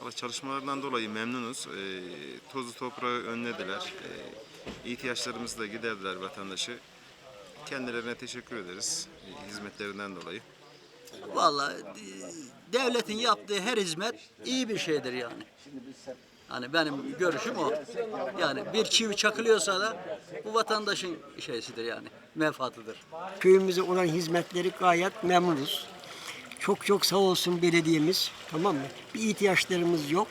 Valla çalışmalarından dolayı memnunuz. Ee, tozu toprağı önlediler. Ee, ihtiyaçlarımızı da giderdiler vatandaşı. Kendilerine teşekkür ederiz e, hizmetlerinden dolayı. Vallahi e, devletin yaptığı her hizmet iyi bir şeydir yani. Hani benim görüşüm o. Yani bir çivi çakılıyorsa da bu vatandaşın şeysidir yani, menfaatıdır. Köyümüze olan hizmetleri gayet memnunuz. Çok çok sağ olsun belediyemiz. Tamam mı? Bir ihtiyaçlarımız yok.